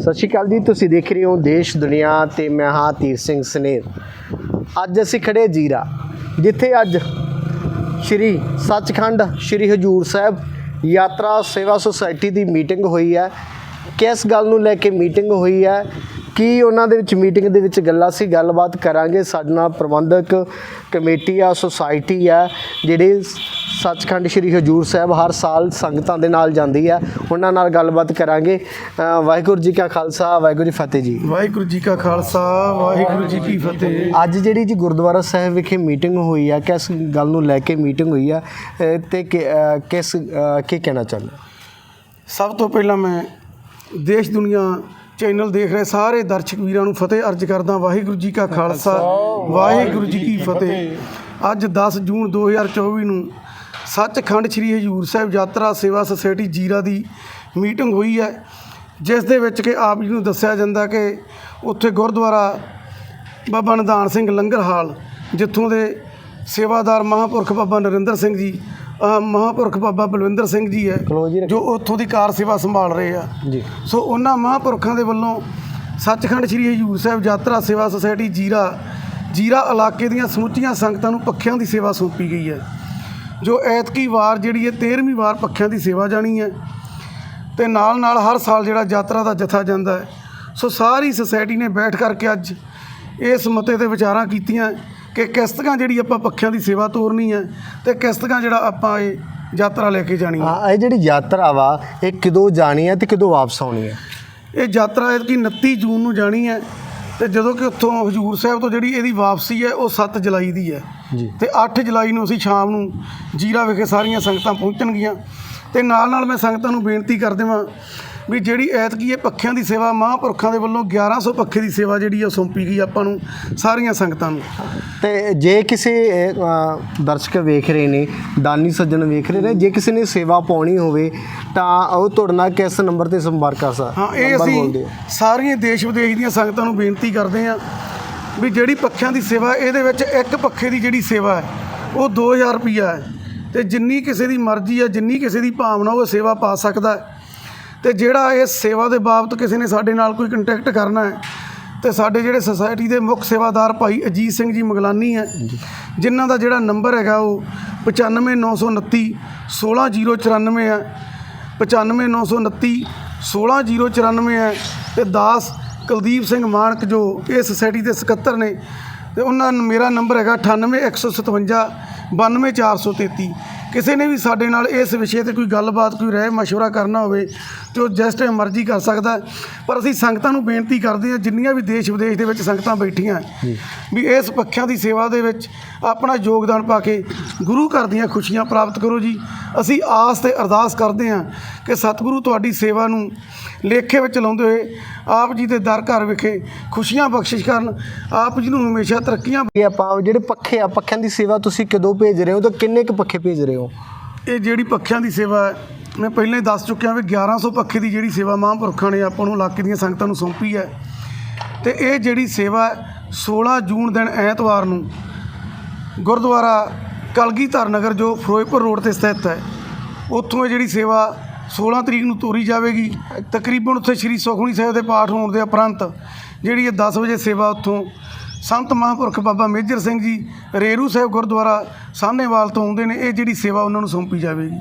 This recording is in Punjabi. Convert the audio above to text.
ਸਤਿ ਸ਼੍ਰੀ ਅਕਾਲ ਜੀ, ਤੁਸੀਂ ਦੇਖ ਰਹੇ ਹੋ ਦੇਸ਼, ਦੁਨੀਆ ਤੇ ਮੈਂ ਹਾਂ ਤੀਰ ਸਿੰਘ ਸਨੇਰ। ਅੱਜ ਅਸੀਂ ਖੜੇ ਜੀਰਾ, ਜਿੱਥੇ ਅੱਜ ਸ਼੍ਰੀ ਸੱਚਖੰਡ ਸ਼੍ਰੀ ਹਜੂਰ ਸਾਹਿਬ ਯਾਤਰਾ ਸੇਵਾ ਸੁਸਾਇਟੀ ਦੀ ਮੀਟਿੰਗ ਹੋਈ ਹੈ। ਕਿਸ ਗੱਲ ਨੂੰ ਲੈ ਕੇ ਮੀਟਿੰਗ ਹੋਈ ਹੈ? ਕੀ ਉਹਨਾਂ ਦੇ ਵਿੱਚ ਮੀਟਿੰਗ ਦੇ ਵਿੱਚ ਗੱਲਾਂ ਸੀ? ਗੱਲਬਾਤ ਕਰਾਂਗੇ। ਸਾਡੇ ਨਾਲ ਪ੍ਰਬੰਧਕ ਕਮੇਟੀ ਆ, ਸੁਸਾਇਟੀ ਆ, ਜਿਹੜੇ ਸੱਚਖੰਡ ਸ਼੍ਰੀ ਹਜੂਰ ਸਾਹਿਬ ਹਰ ਸਾਲ ਸੰਗਤਾਂ ਦੇ ਨਾਲ ਜਾਂਦੀ ਆ ਉਹਨਾਂ ਨਾਲ ਗੱਲਬਾਤ ਕਰਾਂਗੇ। ਵਾਹਿਗੁਰੂ ਜੀ ਕਾ ਖਾਲਸਾ ਵਾਹਿਗੁਰੂ ਜੀ ਫਤਿਹ ਜੀ। ਵਾਹਿਗੁਰੂ ਜੀ ਕਾ ਖਾਲਸਾ ਵਾਹਿਗੁਰੂ ਜੀ ਕੀ ਫਤਿਹ। ਅੱਜ ਜਿਹੜੀ ਜੀ ਗੁਰਦੁਆਰਾ ਸਾਹਿਬ ਵਿਖੇ ਮੀਟਿੰਗ ਹੋਈ ਆ ਕਿਸ ਗੱਲ ਨੂੰ ਲੈ ਕੇ ਮੀਟਿੰਗ ਹੋਈ ਆ ਤੇ ਕਿਸ ਕੀ ਕਹਿਣਾ ਚਾਹੁੰਦੇ? ਸਭ ਤੋਂ ਪਹਿਲਾਂ ਮੈਂ ਦੇਸ਼ ਦੁਨੀਆ ਚੈਨਲ ਦੇਖ ਰਹੇ ਸਾਰੇ ਦਰਸ਼ਕ ਵੀਰਾਂ ਨੂੰ ਫਤਿਹ ਅਰਜ ਕਰਦਾ ਵਾਹਿਗੁਰੂ ਜੀ ਕਾ ਖਾਲਸਾ ਵਾਹਿਗੁਰੂ ਜੀ ਕੀ ਫਤਿਹ। ਅੱਜ 10 ਜੂਨ 2024 ਨੂੰ ਸੱਚਖੰਡ ਸ੍ਰੀ ਹਜੂਰ ਸਾਹਿਬ ਯਾਤਰਾ ਸੇਵਾ ਸੁਸਾਇਟੀ ਜੀਰਾ ਦੀ ਮੀਟਿੰਗ ਹੋਈ ਹੈ ਜਿਸ ਦੇ ਵਿੱਚ ਕਿ ਆਪ ਜੀ ਨੂੰ ਦੱਸਿਆ ਜਾਂਦਾ ਕਿ ਉੱਥੇ ਗੁਰਦੁਆਰਾ ਬਾਬਾ ਨਿਧਾਨ ਸਿੰਘ ਲੰਗਰ ਹਾਲ ਜਿੱਥੋਂ ਦੇ ਸੇਵਾਦਾਰ ਮਹਾਂਪੁਰਖ ਬਾਬਾ ਨਰਿੰਦਰ ਸਿੰਘ ਜੀ ਮਹਾਂਪੁਰਖ ਬਾਬਾ ਬਲਵਿੰਦਰ ਸਿੰਘ ਜੀ ਹੈ। ਜੋ ਉੱਥੋਂ ਦੀ ਕਾਰ ਸੇਵਾ ਸੰਭਾਲ ਰਹੇ ਆ। ਜੀ। ਸੋ ਉਹਨਾਂ ਮਹਾਂਪੁਰਖਾਂ ਦੇ ਵੱਲੋਂ ਸੱਚਖੰਡ ਸ੍ਰੀ ਹਜੂਰ ਸਾਹਿਬ ਯਾਤਰਾ ਸੇਵਾ ਸੁਸਾਇਟੀ ਜੀਰਾ ਜੀਰਾ ਇਲਾਕੇ ਦੀਆਂ ਸਮੁੱਚੀਆਂ ਸੰਗਤਾਂ ਨੂੰ ਪੱਖਿਆਂ ਦੀ ਸੇਵਾ ਸੌਂਪੀ ਗਈ ਹੈ। ਜੋ ਐਤਕੀ ਵਾਰ ਜਿਹੜੀ ਹੈ 13ਵੀਂ ਵਾਰ ਪੱਖਿਆਂ ਦੀ ਸੇਵਾ ਜਾਣੀ ਹੈ ਤੇ ਨਾਲ ਨਾਲ ਹਰ ਸਾਲ ਜਿਹੜਾ ਯਾਤਰਾ ਦਾ ਜਥਾ ਜਾਂਦਾ ਹੈ। ਸੋ ਸਾਰੀ ਸੁਸਾਇਟੀ ਨੇ ਬੈਠ ਕਰਕੇ ਅੱਜ ਇਸ ਮਤੇ ਤੇ ਵਿਚਾਰਾਂ ਕੀਤੀਆਂ ਕਿ ਕਿਸ਼ਤੀਆਂ ਜਿਹੜੀ ਆਪਾਂ ਪੱਖਿਆਂ ਦੀ ਸੇਵਾ ਤੋਰਨੀ ਹੈ ਤੇ ਕਿਸ਼ਤੀਆਂ ਜਿਹੜਾ ਆਪਾਂ ਇਹ ਯਾਤਰਾ ਲੈ ਕੇ ਜਾਣੀ ਹੈ। ਆ ਇਹ ਜਿਹੜੀ ਯਾਤਰਾ ਵਾ ਇਹ ਕਦੋਂ ਜਾਣੀ ਹੈ ਤੇ ਕਦੋਂ ਵਾਪਸ ਆਉਣੀ ਹੈ? ਇਹ ਯਾਤਰਾ ਐਤਕੀ 29 ਜੂਨ ਨੂੰ ਜਾਣੀ ਹੈ ਤੇ ਜਦੋਂ ਕਿ ਉੱਥੋਂ ਹਜੂਰ ਸਾਹਿਬ ਤੋਂ ਜਿਹੜੀ ਇਹਦੀ ਵਾਪਸੀ ਹੈ ਉਹ 7 ਜੁਲਾਈ ਦੀ ਹੈ। ਜੀ। ਤੇ 8 ਜੁਲਾਈ ਨੂੰ ਅਸੀਂ ਸ਼ਾਮ ਨੂੰ ਜੀਰਾ ਵਿਖੇ ਸਾਰੀਆਂ ਸੰਗਤਾਂ ਪਹੁੰਚਣਗੀਆਂ। ਤੇ ਨਾਲ ਨਾਲ ਮੈਂ ਸੰਗਤਾਂ ਨੂੰ ਬੇਨਤੀ ਕਰ ਦੇਵਾਂ ਵੀ ਜਿਹੜੀ ਐਤਕੀ ਇਹ ਪੱਖਿਆਂ ਦੀ ਸੇਵਾ ਮਹਾਂਪੁਰਖਾਂ ਦੇ ਵੱਲੋਂ 1100 ਪੱਖੇ ਦੀ ਸੇਵਾ ਜਿਹੜੀ ਆ ਸੌਂਪੀ ਗਈ ਆਪਾਂ ਨੂੰ ਸਾਰੀਆਂ ਸੰਗਤਾਂ ਨੂੰ। ਤੇ ਜੇ ਕਿਸੇ ਦਰਸ਼ਕ ਵੇਖ ਰਹੇ ਨੇ ਦਾਨੀ ਸੱਜਣ ਵੇਖ ਰਹੇ ਨੇ ਜੇ ਕਿਸੇ ਨੇ ਸੇਵਾ ਪਾਉਣੀ ਹੋਵੇ ਤਾਂ ਉਹ ਤੁਹਾਡੇ ਨਾਲ ਕਿਸ ਨੰਬਰ ਤੇ ਸੰਪਰਕ ਕਰ ਸਕਦਾ ਹਾਂ ਇਹ ਅਸੀਂ ਸਾਰੀਆਂ ਦੇਸ਼ ਵਿਦੇਸ਼ ਦੀਆਂ ਸੰਗਤਾਂ ਨੂੰ ਬੇਨਤੀ ਕਰਦੇ ਹਾਂ ਵੀ ਜਿਹੜੀ ਪੱਖਿਆਂ ਦੀ ਸੇਵਾ ਇਹਦੇ ਵਿੱਚ ਇੱਕ ਪੱਖੇ ਦੀ ਜਿਹੜੀ ਸੇਵਾ ਹੈ ਉਹ 2000 ਰੁਪਈਆ ਹੈ। ਤੇ ਜਿੰਨੀ ਕਿਸੇ ਦੀ ਮਰਜ਼ੀ ਹੈ ਜਿੰਨੀ ਕਿਸੇ ਦੀ ਭਾਵਨਾ ਉਹ ਸੇਵਾ ਪਾ ਸਕਦਾ ਹੈ। ਤੇ ਜਿਹੜਾ ਇਸ ਸੇਵਾ ਦੇ ਬਾਬਤ ਕਿਸੇ ਨੇ ਸਾਡੇ ਨਾਲ ਕੋਈ ਕੰਟੈਕਟ ਕਰਨਾ ਹੈ ਤੇ ਸਾਡੇ ਜਿਹੜੇ ਸੁਸਾਇਟੀ ਦੇ ਮੁੱਖ ਸੇਵਾਦਾਰ ਭਾਈ ਅਜੀਤ ਸਿੰਘ ਜੀ ਮਗਲਾਨੀ ਹੈ ਜਿਨ੍ਹਾਂ ਦਾ ਜਿਹੜਾ ਨੰਬਰ ਹੈਗਾ ਉਹ 95929 16094 ਹੈ। 95929 16094 ਹੈ। ਤੇ ਦਾਸ ਕੁਲਦੀਪ ਸਿੰਘ ਮਾਨਕ ਜੋ ਇਹ ਸੁਸਾਇਟੀ ਦੇ ਸਕੱਤਰ ਨੇ ਤੇ ਉਹਨਾਂ ਮੇਰਾ ਨੰਬਰ ਹੈਗਾ 98157 92433 ਕਿਸੇ ਨੇ ਵੀ ਸਾਡੇ ਨਾਲ ਇਸ ਵਿਸ਼ੇ ਤੇ ਕੋਈ ਗੱਲਬਾਤ ਕੋਈ ਰਾਏ ਮਸ਼ਵਰਾ ਕਰਨਾ ਹੋਵੇ ਤੇ ਉਹ ਜਿਸ ਟਾਈਮ ਮਰਜ਼ੀ ਕਰ ਸਕਦਾ। ਪਰ ਅਸੀਂ ਸੰਗਤਾਂ ਨੂੰ ਬੇਨਤੀ ਕਰਦੇ ਹਾਂ ਜਿੰਨੀਆਂ ਵੀ ਦੇਸ਼ ਵਿਦੇਸ਼ ਦੇ ਵਿੱਚ ਸੰਗਤਾਂ ਬੈਠੀਆਂ ਵੀ ਇਸ ਪੱਖਿਆਂ ਦੀ ਸੇਵਾ ਦੇ ਵਿੱਚ ਆਪਣਾ ਯੋਗਦਾਨ ਪਾ ਕੇ ਗੁਰੂ ਘਰ ਦੀਆਂ ਖੁਸ਼ੀਆਂ ਪ੍ਰਾਪਤ ਕਰੋ ਜੀ। ਅਸੀਂ ਆਸ ਤੇ ਅਰਦਾਸ ਕਰਦੇ ਹਾਂ ਕਿ ਸਤਿਗੁਰੂ ਤੁਹਾਡੀ ਸੇਵਾ ਨੂੰ ਲੇਖੇ ਵਿੱਚ ਲਾਉਂਦੇ ਹੋਏ ਆਪ ਜੀ ਦੇ ਦਰ ਘਰ ਵਿਖੇ ਖੁਸ਼ੀਆਂ ਬਖਸ਼ਿਸ਼ ਕਰਨ ਆਪ ਜੀ ਨੂੰ ਹਮੇਸ਼ਾ ਤਰੱਕੀਆਂ ਆਪਾਂ ਜਿਹੜੇ ਪੱਖੇ ਆ ਪੱਖਿਆਂ ਦੀ ਸੇਵਾ ਤੁਸੀਂ ਕਦੋਂ ਭੇਜ ਰਹੇ ਹੋ ਤੇ ਕਿੰਨੇ ਕੁ ਪੱਖੇ ਭੇਜ ਰਹੇ ਹੋ? ਇਹ ਜਿਹੜੀ ਪੱਖਿਆਂ ਦੀ ਸੇਵਾ ਹੈ ਮੈਂ ਪਹਿਲਾਂ ਹੀ ਦੱਸ ਚੁੱਕਿਆ ਵੀ 1100 ਪੱਖੇ ਦੀ ਜਿਹੜੀ ਸੇਵਾ ਮਹਾਂਪੁਰਖਾਂ ਨੇ ਆਪਾਂ ਨੂੰ ਇਲਾਕੇ ਦੀਆਂ ਸੰਗਤਾਂ ਨੂੰ ਸੌਂਪੀ ਹੈ। ਤੇ ਇਹ ਜਿਹੜੀ ਸੇਵਾ ਹੈ, 16 ਜੂਨ ਦਿਨ ਐਤਵਾਰ ਨੂੰ ਗੁਰਦੁਆਰਾ ਕਲਗੀਧਰ ਨਗਰ ਜੋ ਫਿਰੋਜ਼ਪੁਰ ਰੋਡ ਤੇ ਸਥਿਤ ਹੈ ਉੱਥੋਂ ਇਹ ਜਿਹੜੀ ਸੇਵਾ 16 ਤਰੀਕ ਨੂੰ ਤੋਰੀ ਜਾਵੇਗੀ। ਤਕਰੀਬਨ ਉੱਥੇ ਸ੍ਰੀ ਸੁਖਮਨੀ ਸਾਹਿਬ ਦੇ ਪਾਠ ਹੋਣ ਦੇ ਉਪਰੰਤ ਜਿਹੜੀ ਇਹ 10 ਵਜੇ ਸੇਵਾ ਉੱਥੋਂ ਸੰਤ ਮਹਾਂਪੁਰਖ ਬਾਬਾ ਮੇਜਰ ਸਿੰਘ ਜੀ ਰੇਰੂ ਸਾਹਿਬ ਗੁਰਦੁਆਰਾ ਸਾਹਨੇਵਾਲ ਤੋਂ ਆਉਂਦੇ ਨੇ, ਇਹ ਜਿਹੜੀ ਸੇਵਾ ਉਹਨਾਂ ਨੂੰ ਸੌਂਪੀ ਜਾਵੇਗੀ।